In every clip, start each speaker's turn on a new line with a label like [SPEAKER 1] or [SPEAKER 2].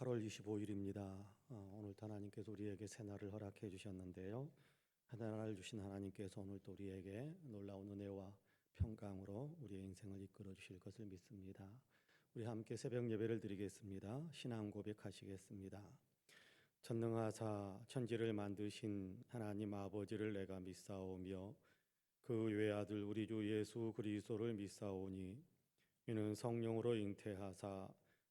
[SPEAKER 1] 8월 25일입니다. 오늘도 하나님께서 우리에게 새날을 허락해 주셨는데요. 하나님을 주신 하나님께서 오늘도 우리에게 놀라운 은혜와 평강으로 우리의 인생을 이끌어 주실 것을 믿습니다. 우리 함께 새벽 예배를 드리겠습니다. 신앙 고백하시겠습니다. 전능하사 천지를 만드신 하나님 아버지를 내가 믿사오며 그 외아들 우리 주 예수 그리스도를 믿사오니 이는 성령으로 잉태하사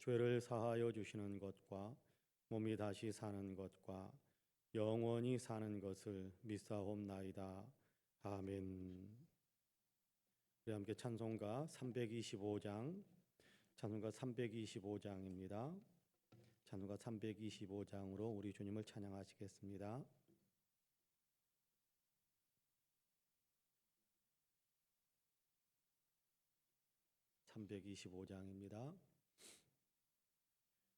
[SPEAKER 1] 죄를 사하여 주시는 것과 몸이 다시 사는 것과 영원히 사는 것을 믿사옵나이다. 아멘. 우리 함께 찬송가 325장 찬송가 325장입니다. 찬송가 325장으로 우리 주님을 찬양하시겠습니다. 325장입니다.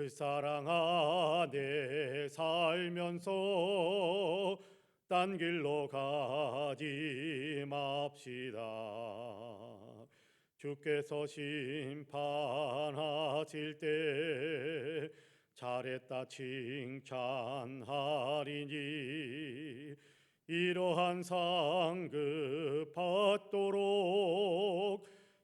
[SPEAKER 1] 그 사랑 안에 살면서 딴 길로 가지 맙시다. 주께서 심판하실 때 잘했다 칭찬하리니 이러한 상급 받도록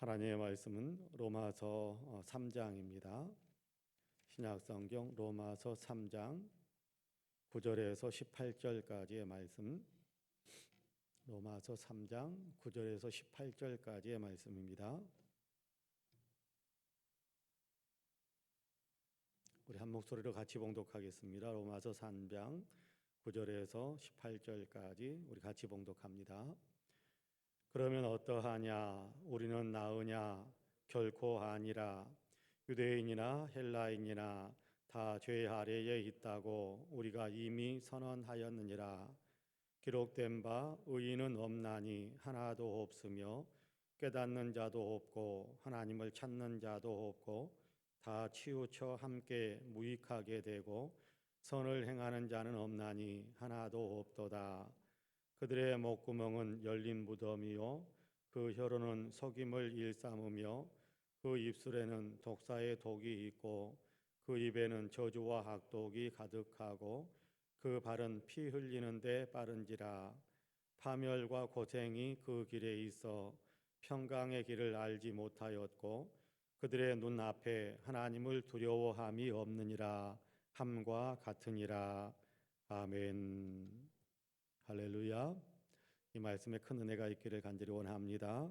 [SPEAKER 1] 하나님의 말씀은 로마서 3장입니다. 신약 성경 로마서 3장 9절에서 18절까지의 말씀. 로마서 3장 9절에서 18절까지의 말씀입니다. 우리 한 목소리로 같이 봉독하겠습니다. 로마서 3장 9절에서 18절까지 우리 같이 봉독합니다. 그러면 어떠하냐? 우리는 나으냐? 결코 아니라. 유대인이나 헬라인이나 다 죄 아래에 있다고 우리가 이미 선언하였느니라. 기록된 바 의인은 없나니 하나도 없으며 깨닫는 자도 없고 하나님을 찾는 자도 없고 다 치우쳐 함께 무익하게 되고 선을 행하는 자는 없나니 하나도 없도다. 그들의 목구멍은 열린 무덤이요 그 혀로는 속임을 일삼으며 그 입술에는 독사의 독이 있고 그 입에는 저주와 악독이 가득하고 그 발은 피 흘리는데 빠른지라. 파멸과 고생이 그 길에 있어 평강의 길을 알지 못하였고 그들의 눈 앞에 하나님을 두려워함이 없느니라. 함과 같으니라. 아멘 할렐루야 이 말씀에 큰 은혜가 있기를 간절히 원합니다.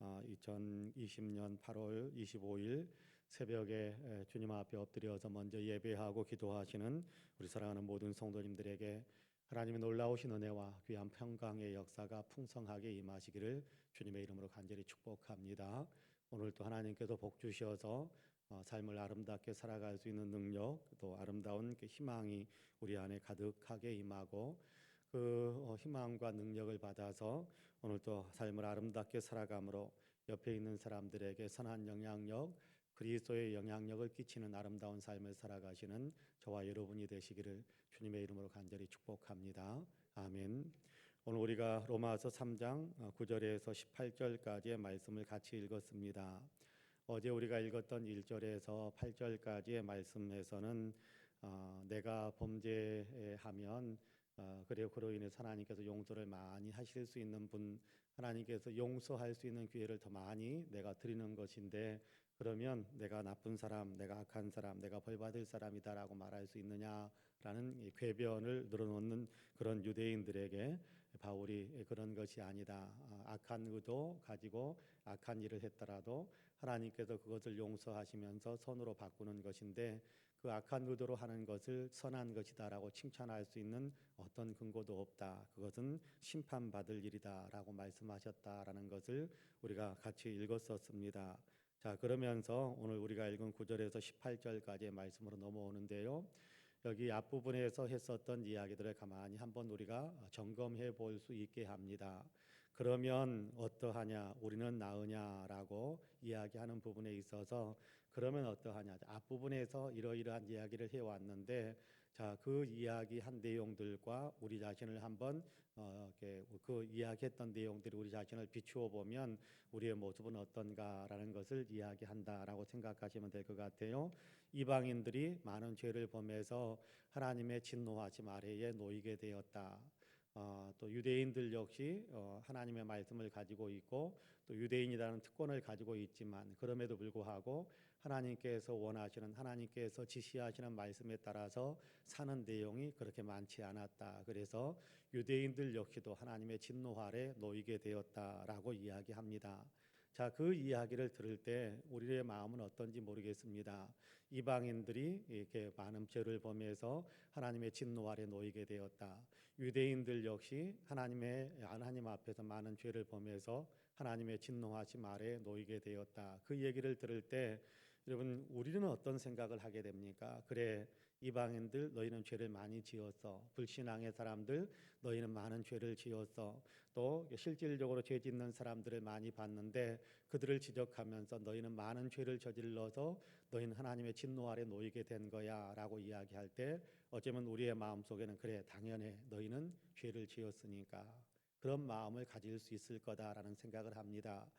[SPEAKER 1] 아, 2020년 8월 25일 새벽에 에, 주님 앞에 엎드려서 먼저 예배하고 기도하시는 우리 사랑하는 모든 성도님들에게 하나님의 놀라우신 은혜와 귀한 평강의 역사가 풍성하게 임하시기를 주님의 이름으로 간절히 축복합니다. 오늘 또 하나님께서 복 주셔서 어, 삶을 아름답게 살아갈 수 있는 능력 또 아름다운 그 희망이 우리 안에 가득하게 임하고 그 어, 희망과 능력을 받아서 오늘 또 삶을 아름답게 살아감으로 옆에 있는 사람들에게 선한 영향력 그리스도의 영향력을 끼치는 아름다운 삶을 살아가시는 저와 여러분이 되시기를 주님의 이름으로 간절히 축복합니다. 아멘. 오늘 우리가 로마서 3장 9절에서 18절까지의 말씀을 같이 읽었습니다. 어제 우리가 읽었던 1절에서 8절까지의 말씀에서는 어, 내가 범죄하면 어, 그리고 그로 인해서 하나님께서 용서를 많이 하실 수 있는 분 하나님께서 용서할 수 있는 기회를 더 많이 내가 드리는 것인데 그러면 내가 나쁜 사람, 내가 악한 사람, 내가 벌 받을 사람이다라고 말할 수 있느냐라는 이 궤변을 늘어놓는 그런 유대인들에게 바울이 그런 것이 아니다. 아, 악한 의도 가지고 악한 일을 했더라도 하나님께서 그것을 용서하시면서 선으로 바꾸는 것인데 그 악한 의도로 하는 것을 선한 것이다라고 칭찬할 수 있는 어떤 근거도 없다. 그것은 심판받을 일이다라고 말씀하셨다라는 것을 우리가 같이 읽었었습니다. 자, 그러면서 오늘 우리가 읽은 9절에서 18절까지의 말씀으로 넘어오는데요. 여기 앞부분에서 했었던 이야기들을 가만히 한번 우리가 점검해 볼 수 있게 합니다. 그러면 어떠하냐? 우리는 나으냐라고 이야기하는 부분에 있어서 그러면 어떠하냐? 앞부분에서 이러이러한 이야기를 해 왔는데 자, 그 이야기한 내용들과 우리 자신을 한번 어, 이렇게 그 이야기했던 내용들이 우리 자신을 비추어 보면 우리의 모습은 어떤가라는 것을 이야기한다라고 생각하시면 될 것 같아요. 이방인들이 많은 죄를 범해서 하나님의 진노하심 아래에 놓이게 되었다. 어, 또 유대인들 역시 어, 하나님의 말씀을 가지고 있고 또 유대인이라는 특권을 가지고 있지만 그럼에도 불구하고 하나님께서 원하시는 하나님께서 지시하시는 말씀에 따라서 사는 내용이 그렇게 많지 않았다. 그래서 유대인들 역시도 하나님의 진노 아래 놓이게 되었다라고 이야기합니다. 자, 그 이야기를 들을 때 우리의 마음은 어떤지 모르겠습니다. 이방인들이 이렇게 많은 죄를 범해서 하나님의 진노 아래 놓이게 되었다. 유대인들 역시 하나님의 하나님 앞에서 많은 죄를 범해서 하나님의 진노하심 아래 놓이게 되었다. 그 얘기를 들을 때 여러분 우리는 어떤 생각을 하게 됩니까? 그래 이방인들 너희는 죄를 많이 지었어. 불신앙의 사람들 너희는 많은 죄를 지었어. 또 실질적으로 죄 짓는 사람들을 많이 봤는데 그들을 지적하면서 너희는 많은 죄를 저질러서 너희는 하나님의 진노 아래 놓이게 된 거야라고 이야기할 때 어쩌면 우리의 마음 속에는 그래 당연해 너희는 죄를 지었으니까 그런 마음을 가질 수 있을 거다라는 생각을 합니다.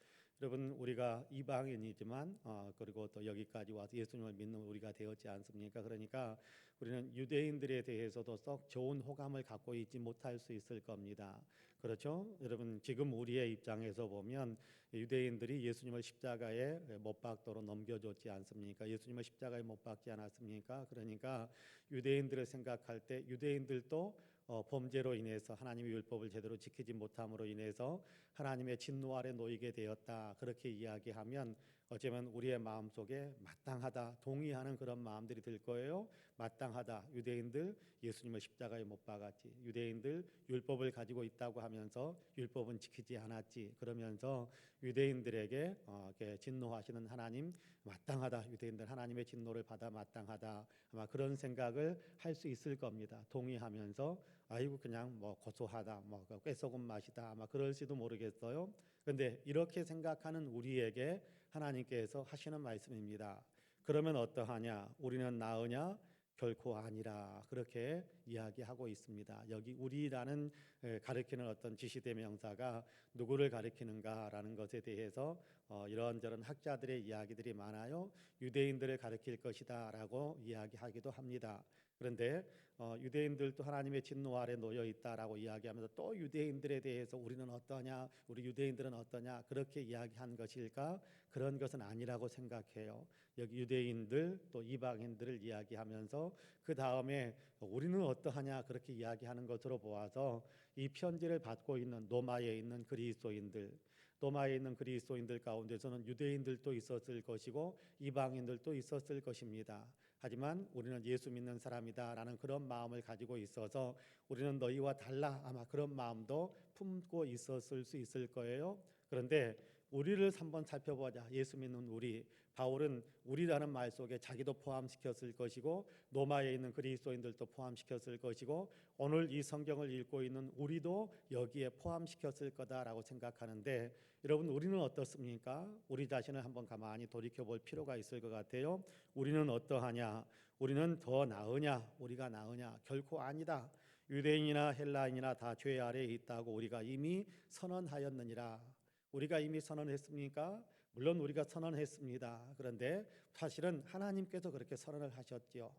[SPEAKER 1] 여러분 우리가 이방인이지만 어, 그리고 또 여기까지 와서 예수님을 믿는 우리가 되었지 않습니까? 그러니까 우리는 유대인들에 대해서도 썩 좋은 호감을 갖고 있지 못할 수 있을 겁니다. 그렇죠? 여러분 지금 우리의 입장에서 보면 유대인들이 예수님을 십자가에 못 박도록 넘겨줬지 않습니까? 예수님을 십자가에 못 박지 않았습니까? 그러니까 유대인들을 생각할 때 유대인들도 어, 범죄로 인해서 하나님의 율법을 제대로 지키지 못함으로 인해서 하나님의 진노 아래 놓이게 되었다. 그렇게 이야기하면 어쩌면 우리의 마음 속에 마땅하다, 동의하는 그런 마음들이 들 거예요. 마땅하다. 유대인들 예수님을 십자가에 못 박았지. 유대인들 율법을 가지고 있다고 하면서 율법은 지키지 않았지. 그러면서 유대인들에게 어, 진노하시는 하나님 마땅하다. 유대인들 하나님의 진노를 받아 마땅하다. 아마 그런 생각을 할 수 있을 겁니다. 동의하면서 아이고 그냥 뭐 고소하다, 뭐 꾀소금 맛이다, 아마 그럴지도 모르겠어요. 그런데 이렇게 생각하는 우리에게 하나님께서 하시는 말씀입니다. 그러면 어떠하냐? 우리는 나으냐? 결코 아니라 그렇게 이야기하고 있습니다. 여기 우리라는 에, 가리키는 어떤 지시대명사가 누구를 가리키는가라는 것에 대해서 어, 이런저런 학자들의 이야기들이 많아요. 유대인들을 가리킬 것이다라고 이야기하기도 합니다. 그런데 어, 유대인들도 하나님의 진노 아래 놓여 있다라고 이야기하면서 또 유대인들에 대해서 우리는 어떠냐, 우리 유대인들은 어떠냐 그렇게 이야기한 것일까? 그런 것은 아니라고 생각해요. 여기 유대인들 또 이방인들을 이야기하면서 그 다음에 우리는 어떠하냐 그렇게 이야기하는 것으로 보아서 이 편지를 받고 있는 로마에 있는 그리스도인들 로마에 있는 그리스도인들 가운데서는 유대인들도 있었을 것이고 이방인들도 있었을 것입니다. 하지만 우리는 예수 믿는 사람이다라는 그런 마음을 가지고 있어서 우리는 너희와 달라 아마 그런 마음도 품고 있었을 수 있을 거예요. 그런데 우리를 한번 살펴보자. 예수 믿는 우리 바울은 우리라는 말 속에 자기도 포함시켰을 것이고 로마에 있는 그리스도인들도 포함시켰을 것이고 오늘 이 성경을 읽고 있는 우리도 여기에 포함시켰을 거다라고 생각하는데 여러분 우리는 어떻습니까? 우리 자신을 한번 가만히 돌이켜 볼 필요가 있을 것 같아요. 우리는 어떠하냐? 우리는 더 나으냐? 우리가 나으냐? 결코 아니다. 유대인이나 헬라인이나 다 죄 아래에 있다고 우리가 이미 선언하였느니라. 우리가 이미 선언했습니까? 물론 우리가 선언했습니다. 그런데 사실은 하나님께서 그렇게 선언을 하셨지요.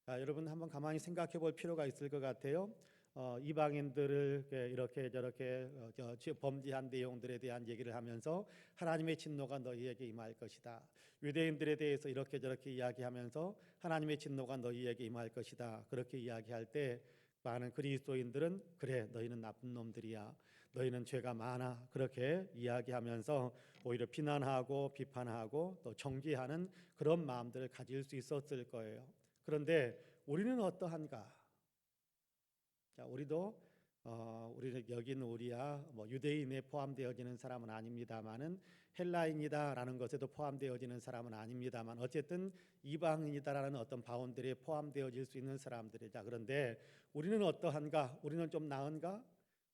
[SPEAKER 1] 자, 여러분 한번 가만히 생각해 볼 필요가 있을 것 같아요. 어, 이방인들을 이렇게 저렇게 어, 범죄한 내용들에 대한 얘기를 하면서 하나님의 진노가 너희에게 임할 것이다. 유대인들에 대해서 이렇게 저렇게 이야기하면서 하나님의 진노가 너희에게 임할 것이다. 그렇게 이야기할 때 많은 그리스도인들은 그래 너희는 나쁜 놈들이야. 너희는 죄가 많아. 그렇게 이야기하면서 오히려 비난하고 비판하고 또 정죄하는 그런 마음들을 가질 수 있었을 거예요. 그런데 우리는 어떠한가? 자, 우리도 어, 우리는 여기는 우리야 뭐 유대인에 포함되어지는 사람은 아닙니다만은 헬라인이다라는 것에도 포함되어지는 사람은 아닙니다만 어쨌든 이방인이다라는 어떤 바운들에 포함되어질 수 있는 사람들이자 그런데 우리는 어떠한가? 우리는 좀 나은가?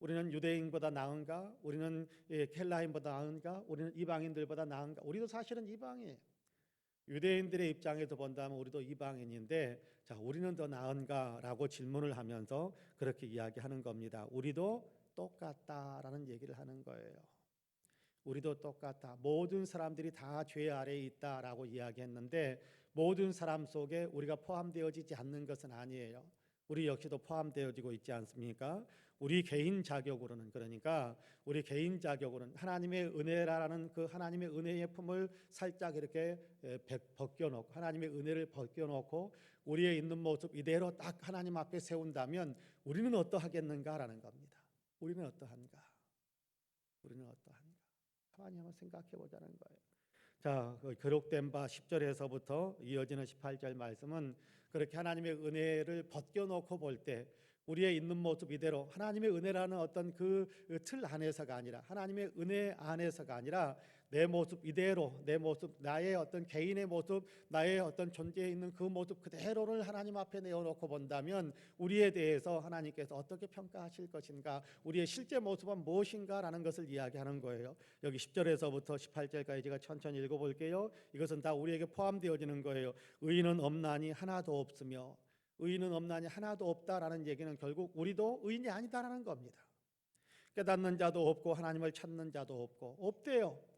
[SPEAKER 1] 우리는 유대인보다 나은가? 우리는 예, 헬라인보다 나은가? 우리는 이방인들보다 나은가? 우리도 사실은 이방이에요. 유대인들의 입장에서 본다면 우리도 이방인인데 자 우리는 더 나은가라고 질문을 하면서 그렇게 이야기하는 겁니다. 우리도 똑같다라는 얘기를 하는 거예요. 우리도 똑같다. 모든 사람들이 다 죄 아래에 있다라고 이야기했는데 모든 사람 속에 우리가 포함되어지지 않는 것은 아니에요. 우리 역시도 포함되어지고 있지 않습니까? 우리 개인 자격으로는 그러니까 우리 개인 자격으로는 하나님의 은혜라는 그 하나님의 은혜의 품을 살짝 이렇게 벗겨놓고 하나님의 은혜를 벗겨놓고 우리의 있는 모습 이대로 딱 하나님 앞에 세운다면 우리는 어떠하겠는가라는 겁니다. 우리는 어떠한가? 우리는 어떠한가? 가만히 한번 생각해 보자는 거예요. 자, 그 기록된 바 10절에서부터 이어지는 18절 말씀은 그렇게 하나님의 은혜를 벗겨놓고 볼 때 우리의 있는 모습 이대로 하나님의 은혜라는 어떤 그 틀 안에서가 아니라 하나님의 은혜 안에서가 아니라 내 모습 이대로 내 모습 나의 어떤 개인의 모습 나의 어떤 존재에 있는 그 모습 그대로를 하나님 앞에 내어놓고 본다면 우리에 대해서 하나님께서 어떻게 평가하실 것인가 우리의 실제 모습은 무엇인가라는 것을 이야기하는 거예요. 여기 10절에서부터 18절까지 제가 천천히 읽어볼게요. 이것은 다 우리에게 포함되어지는 거예요. 의인은 없나니 하나도 없으며 의인은 없나니 하나도 없다라는 얘기는 결국 우리도 의인이 아니다라는 겁니다. 깨닫는 자도 없고 하나님을 찾는 자도 없고 없대요. 어,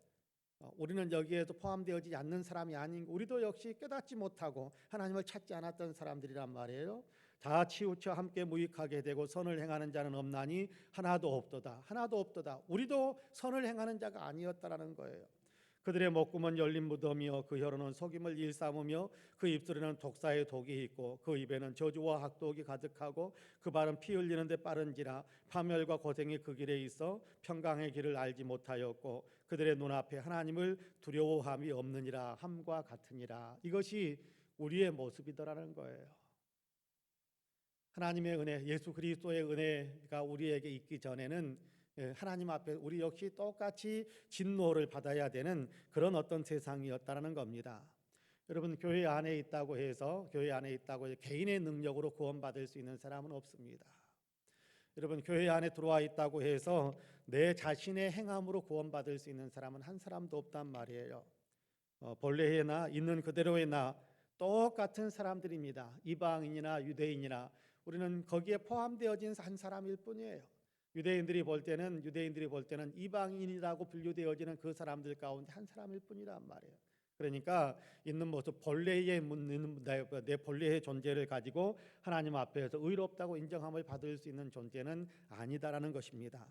[SPEAKER 1] 우리는 여기에도 포함되어지지 않는 사람이 아닌 우리도 역시 깨닫지 못하고 하나님을 찾지 않았던 사람들이란 말이에요. 다 치우쳐 함께 무익하게 되고 선을 행하는 자는 없나니 하나도 없도다. 하나도 없도다. 우리도 선을 행하는 자가 아니었다라는 거예요. 그들의 목구멍 열린 무덤이요 그 혀로는 속임을 일삼으며 그 입술에는 독사의 독이 있고 그 입에는 저주와 학독이 가득하고 그 발은 피 흘리는데 빠른지라 파멸과 고생이 그 길에 있어 평강의 길을 알지 못하였고 그들의 눈앞에 하나님을 두려워함이 없느니라 함과 같으니라 이것이 우리의 모습이더라는 거예요. 하나님의 은혜, 예수 그리스도의 은혜가 우리에게 있기 전에는 예, 하나님 앞에 우리 역시 똑같이 진노를 받아야 되는 그런 어떤 세상이었다라는 겁니다. 여러분 교회 안에 있다고 해서 교회 안에 있다고 해서 개인의 능력으로 구원받을 수 있는 사람은 없습니다. 여러분 교회 안에 들어와 있다고 해서 내 자신의 행함으로 구원받을 수 있는 사람은 한 사람도 없단 말이에요. 어, 본래의 나 있는 그대로의 나 똑같은 사람들입니다. 이방인이나 유대인이나 우리는 거기에 포함되어진 한 사람일 뿐이에요. 유대인들이 볼 때는 유대인들이 볼 때는 이방인이라고 분류되어지는 그 사람들 가운데 한 사람일 뿐이란 말이에요. 그러니까 있는 모습 본래의 내 본래의 존재를 가지고 하나님 앞에서 의롭다고 인정함을 받을 수 있는 존재는 아니다라는 것입니다.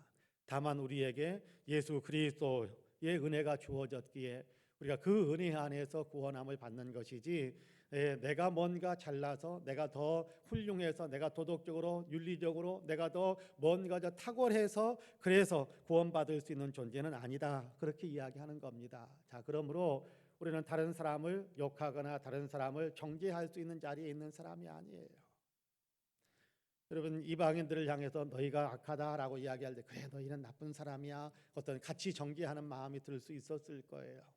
[SPEAKER 1] 다만 우리에게 예수 그리스도의 은혜가 주어졌기에 우리가 그 은혜 안에서 구원함을 받는 것이지 예, 내가 뭔가 잘나서 내가 더 훌륭해서 내가 도덕적으로 윤리적으로 내가 더 뭔가 더 탁월해서 그래서 구원받을 수 있는 존재는 아니다 그렇게 이야기하는 겁니다. 자 그러므로 우리는 다른 사람을 욕하거나 다른 사람을 정죄할 수 있는 자리에 있는 사람이 아니에요. 여러분 이방인들을 향해서 너희가 악하다라고 이야기할 때 그래 너희는 나쁜 사람이야 어떤 같이 정죄하는 마음이 들 수 있었을 거예요.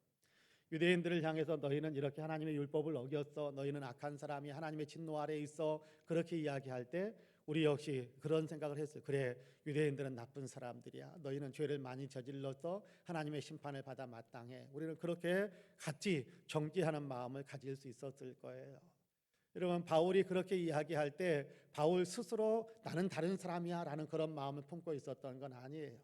[SPEAKER 1] 유대인들을 향해서 너희는 이렇게 하나님의 율법을 어겼어 너희는 악한 사람이 하나님의 진노 아래 있어 그렇게 이야기할 때 우리 역시 그런 생각을 했어요. 그래 유대인들은 나쁜 사람들이야. 너희는 죄를 많이 저질러서 하나님의 심판을 받아 마땅해. 우리는 그렇게 같이 정죄하는 마음을 가질 수 있었을 거예요. 여러분 바울이 그렇게 이야기할 때 바울 스스로 나는 다른 사람이야 라는 그런 마음을 품고 있었던 건 아니에요.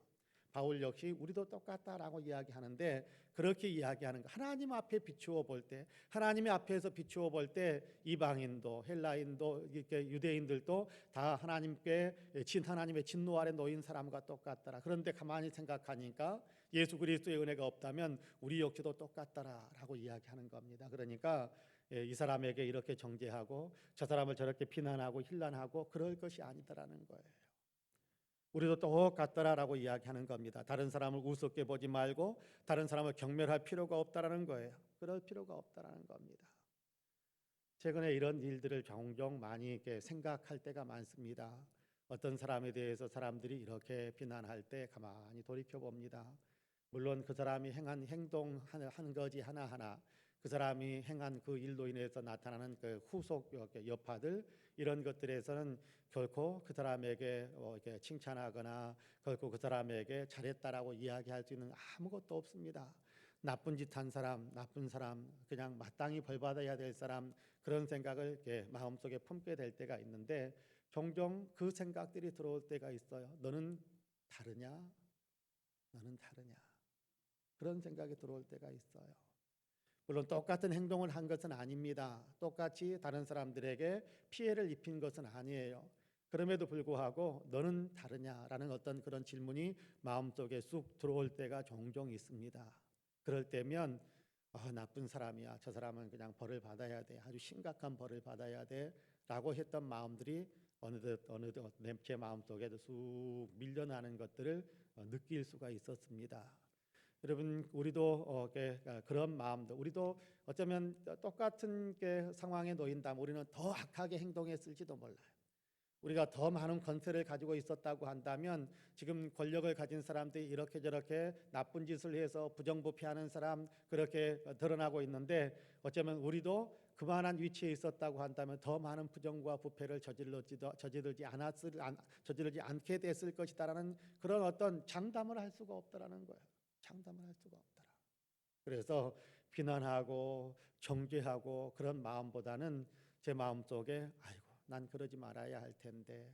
[SPEAKER 1] 바울 역시 우리도 똑같다라고 이야기하는데 그렇게 이야기하는 거 하나님 앞에 비추어 볼 때 하나님의 앞에서 비추어 볼 때 이방인도 헬라인도 이렇게 유대인들도 다 하나님께 진 하나님의 진노 아래 놓인 사람과 똑같더라. 그런데 가만히 생각하니까 예수 그리스도의 은혜가 없다면 우리 역시도 똑같더라라고 이야기하는 겁니다. 그러니까 예, 이 사람에게 이렇게 정죄하고 저 사람을 저렇게 비난하고 힐난하고 그럴 것이 아니더라는 거예요. 우리도 똑같더라라고 이야기하는 겁니다. 다른 사람을 우습게 보지 말고 다른 사람을 경멸할 필요가 없다라는 거예요. 그럴 필요가 없다라는 겁니다. 최근에 이런 일들을 종종 많이 이렇게 생각할 때가 많습니다. 어떤 사람에 대해서 사람들이 이렇게 비난할 때 가만히 돌이켜 봅니다. 물론 그 사람이 행한 행동 한, 한 거지 하나 하나 그 사람이 행한 그 일로 인해서 나타나는 그 후속 여파들 이런 것들에서는 결코 그 사람에게 어, 이렇게 칭찬하거나 결코 그 사람에게 잘했다라고 이야기할 수 있는 아무것도 없습니다. 나쁜 짓 한 사람, 나쁜 사람, 그냥 마땅히 벌 받아야 될 사람 그런 생각을 이렇게 마음속에 품게 될 때가 있는데 종종 그 생각들이 들어올 때가 있어요. 너는 다르냐? 너는 다르냐? 그런 생각이 들어올 때가 있어요. 물론 똑같은 행동을 한 것은 아닙니다. 똑같이 다른 사람들에게 피해를 입힌 것은 아니에요. 그럼에도 불구하고 너는 다르냐라는 어떤 그런 질문이 마음속에 쑥 들어올 때가 종종 있습니다. 그럴 때면 아, 나쁜 사람이야. 저 사람은 그냥 벌을 받아야 돼. 아주 심각한 벌을 받아야 돼라고 했던 마음들이 어느덧 어느덧 내 마음속에도 쑥 밀려나는 것들을 어, 느낄 수가 있었습니다. 여러분 우리도 어, 게, 어, 그런 마음도 우리도 어쩌면 똑같은 게 상황에 놓인다면 우리는 더 악하게 행동했을지도 몰라요. 우리가 더 많은 권세를 가지고 있었다고 한다면 지금 권력을 가진 사람들이 이렇게 저렇게 나쁜 짓을 해서 부정부패하는 사람 그렇게 드러나고 있는데 어쩌면 우리도 그만한 위치에 있었다고 한다면 더 많은 부정과 부패를 저질러지도 저지르지 않았을 안, 저지르지 않게 됐을 것이다라는 그런 어떤 장담을 할 수가 없다라는 거예요. 장담을 할 수가 없더라. 그래서 비난하고 정죄하고 그런 마음보다는 제 마음 속에 아이고 난 그러지 말아야 할 텐데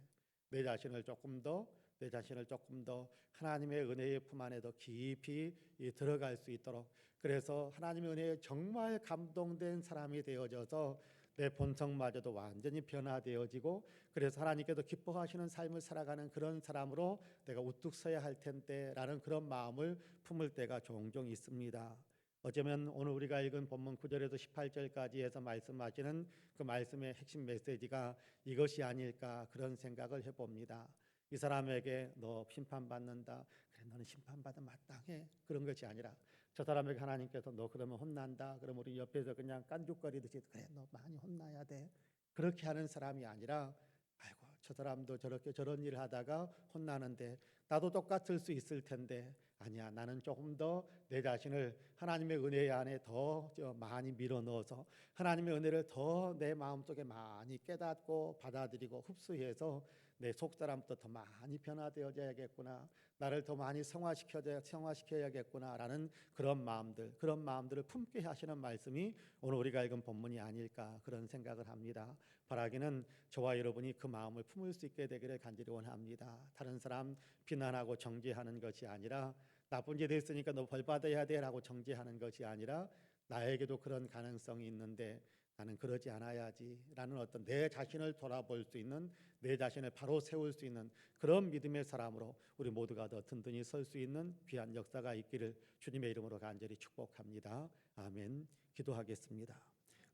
[SPEAKER 1] 내 자신을 조금 더 내 자신을 조금 더 하나님의 은혜의 품 안에 더 깊이 들어갈 수 있도록 그래서 하나님의 은혜에 정말 감동된 사람이 되어져서 내 본성마저도 완전히 변화되어지고 그래서 하나님께서 기뻐하시는 삶을 살아가는 그런 사람으로 내가 우뚝 서야 할 텐데라는 그런 마음을 품을 때가 종종 있습니다. 어쩌면 오늘 우리가 읽은 본문 9절에서 18절까지 해서 말씀하시는 그 말씀의 핵심 메시지가 이것이 아닐까 그런 생각을 해봅니다. 이 사람에게 너 심판받는다. 그래 너는 심판받아 마땅해. 그런 것이 아니라 저 사람에게 하나님께서 너 그러면 혼난다. 그럼 우리 옆에서 그냥 깐죽거리듯이 그래 너 많이 혼나야 돼. 그렇게 하는 사람이 아니라 아이고 저 사람도 저렇게 저런 일을 하다가 혼나는데 나도 똑같을 수 있을 텐데 아니야 나는 조금 더 내 자신을 하나님의 은혜 안에 더 많이 밀어 넣어서 하나님의 은혜를 더 내 마음속에 많이 깨닫고 받아들이고 흡수해서 내 속 사람부터 더 많이 변화되어져야겠구나. 나를 더 많이 성화시켜야 성화시켜야겠구나라는 그런 마음들, 그런 마음들을 품게 하시는 말씀이 오늘 우리가 읽은 본문이 아닐까 그런 생각을 합니다. 바라기는 저와 여러분이 그 마음을 품을 수 있게 되기를 간절히 원합니다. 다른 사람 비난하고 정죄하는 것이 아니라 나쁜 짓 했으니까 너 벌 받아야 돼라고 정죄하는 것이 아니라 나에게도 그런 가능성이 있는데 나는 그러지 않아야지라는 어떤 내 자신을 돌아볼 수 있는 내 자신을 바로 세울 수 있는 그런 믿음의 사람으로 우리 모두가 더 든든히 설 수 있는 귀한 역사가 있기를 주님의 이름으로 간절히 축복합니다. 아멘. 기도하겠습니다.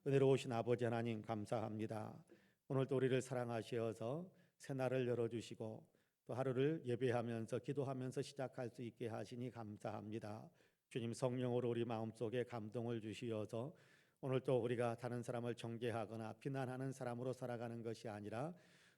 [SPEAKER 1] 은혜로우신 아버지 하나님 감사합니다. 오늘도 우리를 사랑하시어서 새날을 열어주시고 또 하루를 예배하면서 기도하면서 시작할 수 있게 하시니 감사합니다. 주님 성령으로 우리 마음속에 감동을 주시어서 오늘 또 우리가 다른 사람을 정죄하거나 비난하는 사람으로 살아가는 것이 아니라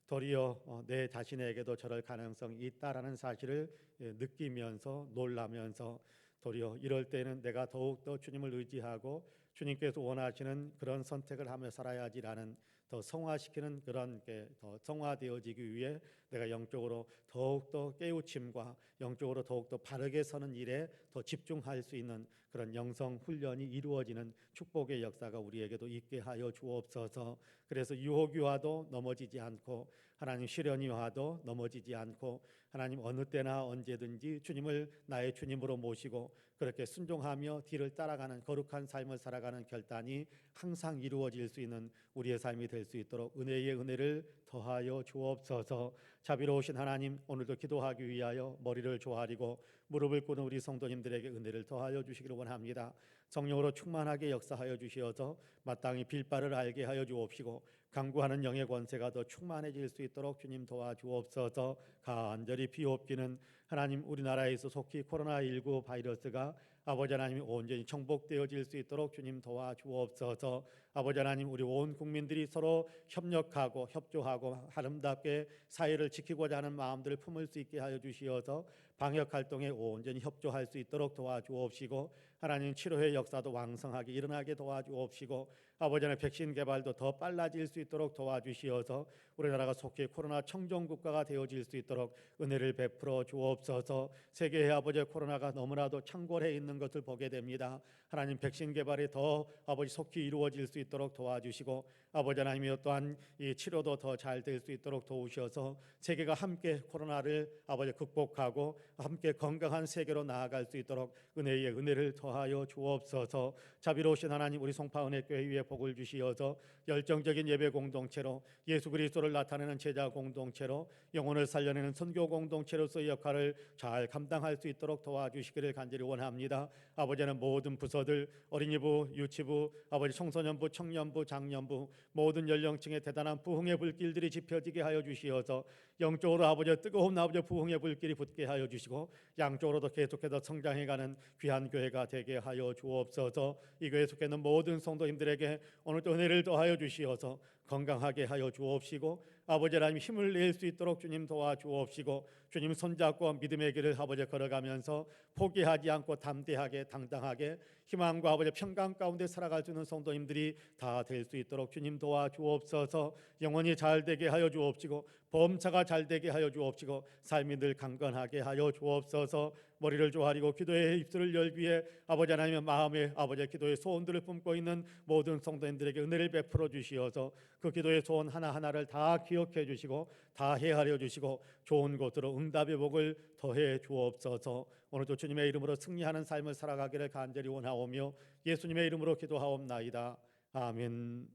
[SPEAKER 1] 도리어 어, 내 자신에게도 저럴 가능성이 있다라는 사실을 예, 느끼면서 놀라면서 도리어 이럴 때는 내가 더욱 더 주님을 의지하고 주님께서 원하시는 그런 선택을 하며 살아야지라는 더 성화시키는 그런 게더 성화되어지기 위해 내가 영적으로 더욱더 깨우침과 영적으로 더욱더 바르게 서는 일에 더 집중할 수 있는 그런 영성 훈련이 이루어지는 축복의 역사가 우리에게도 있게 하여 주옵소서. 그래서 유혹이 와도 넘어지지 않고 하나님 시련이 와도 넘어지지 않고 하나님 어느 때나 언제든지 주님을 나의 주님으로 모시고 그렇게 순종하며 뒤를 따라가는 거룩한 삶을 살아가는 결단이 항상 이루어질 수 있는 우리의 삶이 될 수 있도록 은혜의 은혜를 더하여 주옵소서. 자비로우신 하나님 오늘도 기도하기 위하여 머리를 조아리고 무릎을 꿇는 우리 성도님들에게 은혜를 더하여 주시기를 원합니다. 성령으로 충만하게 역사하여 주시어서 마땅히 빌바를 알게 하여 주옵시고 강구하는 영의 권세가 더 충만해질 수 있도록 주님 도와주옵소서. 간절히 비옵기는 하나님 우리나라에서 속히 코로나 19 바이러스가 아버지 하나님 온전히 정복되어질 수 있도록 주님 도와주옵소서. 아버지 하나님 우리 온 국민들이 서로 협력하고 협조하고 아름답게 사회를 지키고자 하는 마음들을 품을 수 있게 하여 주시어서 방역 활동에 온전히 협조할 수 있도록 도와주옵시고 하나님 치료의 역사도 왕성하게 일어나게 도와주옵시고 아버지 하나님 백신 개발도 더 빨라질 수 있도록 도와주시어서 우리나라가 속히 코로나 청정 국가가 되어질 수 있도록 은혜를 베풀어 주옵소서. 세계의 아버지 코로나가 너무나도 창궐해 있는 것을 보게 됩니다. 하나님 백신 개발이 더 아버지 속히 이루어질 수 있도록 도와주시고 아버지 하나님이 또한 이 치료도 더 잘 될 수 있도록 도우셔서 세계가 함께 코로나를 아버지 극복하고 함께 건강한 세계로 나아갈 수 있도록 은혜의 은혜를 더하여 주옵소서. 자비로우신 하나님 우리 송파은혜 교회 위에 복을 주시어서 열정적인 예배 공동체로 예수 그리스도를 나타내는 제자 공동체로 영혼을 살려내는 선교 공동체로서의 역할을 잘 감당할 수 있도록 도와주시기를 간절히 원합니다. 아버지는 모든 부서들 어린이부, 유치부, 아버지 청소년부, 청년부, 장년부 모든 연령층의 대단한 부흥의 불길들이 지펴지게 하여 주시어서 영적으로 아버지 뜨거운 아버지 부흥의 불길이 붙게 하여 주시고 양쪽으로도 계속해서 성장해가는 귀한 교회가 되게 하여 주옵소서. 이 교회 속에 있는 모든 성도님들에게 오늘도 은혜를 더하여 주시어서 건강하게 하여 주옵시고 아버지 하나님 힘을 낼 수 있도록 주님 도와 주옵시고 주님 손잡고 믿음의 길을 아버지 걸어가면서 포기하지 않고 담대하게 당당하게 희망과 아버지 평강 가운데 살아갈 수 있는 성도님들이 다 될 수 있도록 주님 도와 주옵소서. 영원히 잘 되게 하여 주옵시고 범사가 잘 되게 하여 주옵시고 삶이 늘 강건하게 하여 주옵소서. 머리를 조아리고 기도의 입술을 열기에 아버지 하나님의 마음에 아버지의 기도의 소원들을 품고 있는 모든 성도님들에게 은혜를 베풀어 주시어서 그 기도의 소원 하나하나를 다 기억해 주시고 다 헤아려 주시고 좋은 곳으로 응답의 복을 더해 주옵소서. 오늘도 주님의 이름으로 승리하는 삶을 살아가기를 간절히 원하오며 예수님의 이름으로 기도하옵나이다. 아멘.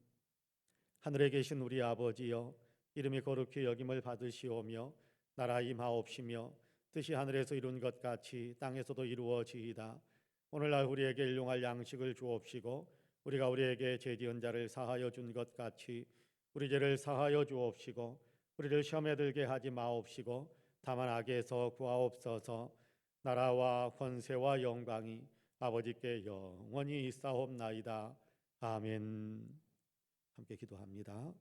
[SPEAKER 1] 하늘에 계신 우리 아버지여 이름이 거룩히 여김을 받으시오며 나라 임하옵시며 뜻이 하늘에서 이룬 것 같이 땅에서도 이루어지이다. 오늘날 우리에게 일용할 양식을 주옵시고 우리가 우리에게 죄 지은 자를 사하여 준 것 같이 우리 죄를 사하여 주옵시고 우리를 시험에 들게 하지 마옵시고 다만 악에서 구하옵소서. 나라와 권세와 영광이 아버지께 영원히 있사옵나이다. 아멘. 함께 기도합니다.